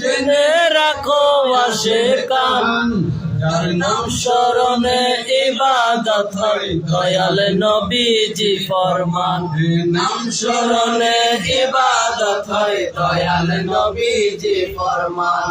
জেনে রাখো আসে কান যার নাম স্মরণে ইবাদত হয়, দয়াল নবীজি ফরমান। নাম স্মরণে ইবাদত হয়, দয়াল নবীজি ফরমান।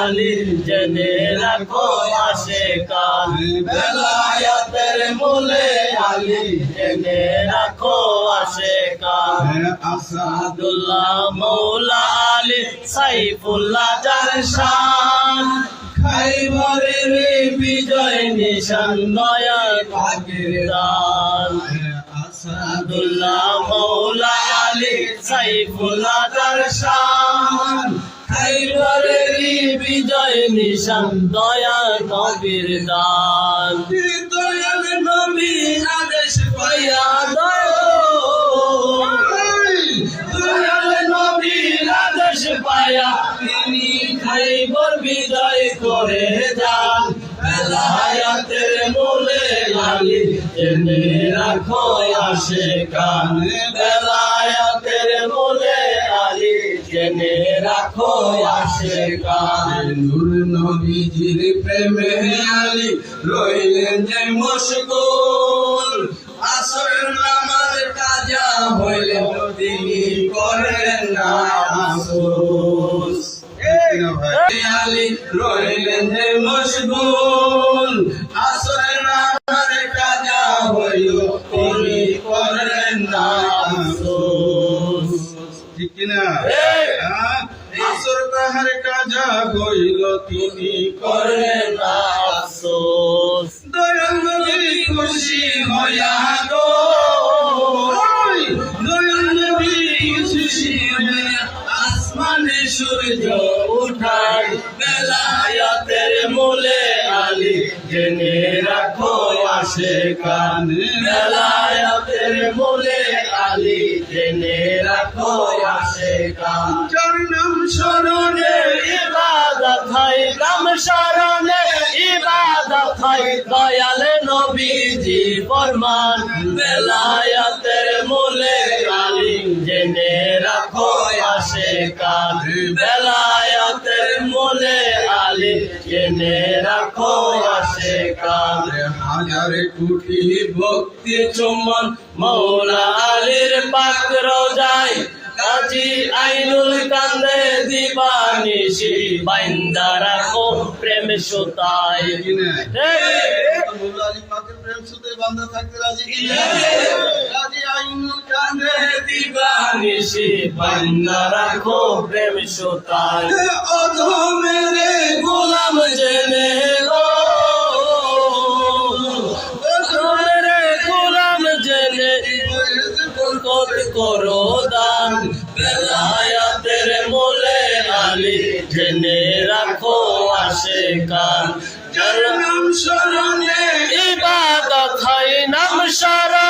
আলী জেনে রাখো আসে কান বেলায়াতের মূলে আলী জেনে রাখো আসে কান আসাদ আব্দুল্লাহ মৌলা আলী সাইফুল্লাহ জারশান খাইবারের বিজয় নিশান নয়া ভাগের দান। আব্দুল্লাহ মৌলা আলী সাইফুল্লাহ জারশান খাইবারের বিজয় নিশান দয়া নবীর দান। দয়াল নবী আদেশ পাইয়া দয় দয়াল নবীর আদেশ পায়া তিনি খাইবর বিজয় করে যান। বেলায়াতের মূলে জেনে রাখো আসে কান। মূলে জেনে রাখো আসে কান নূর নবীজির প্রেমে আলী রইলেন যে মশগুল। আসর নামাজ কাজা হইলে তিনি করেন না আফসোস। আলী রইলেন যে মশগুল। আসর ঠিক কিনা? হ্যাঁ? তাহার কাজা হইল তিনি করেন না আফসোস। দয়াল খুশি হইয়া গো। দয়াল নবী খুশি হইয়া আসমানে সূর্য উঠাই বেলায়াতের মূলে আলী জেনে কান। বেলায়াতের মূলে আলী জেনে রাখো যার নাম স্মরণে ইবাদত হয় নাম স্মরণে ইবাদত হয়। দয়াল নবীজি ফরমান বেলায়াতের মূলে আলী জেনে রাখো, আসে কান বেলায়াতের মূলে আলী জেনে রাখো, আসে কান। হাজার কোটি ভক্তি চুম্বন, মৌলা আলীর পাক রোজাই আইনুল কান্দে দিবানিশি বাইন্দা রাখো প্রেম সুতাই প্রেম সুতে বান্ধা থাকতে রাজি আইনুল কান্দে দিবানিশি বাইন্দা রাখো প্রেম সুতাই অধমেরে বরকত করো দান। বেলায়াতের মোলে আলী টেনে রাখো আসে কান যার নাম ইবাদত হয় নাম স্মরণ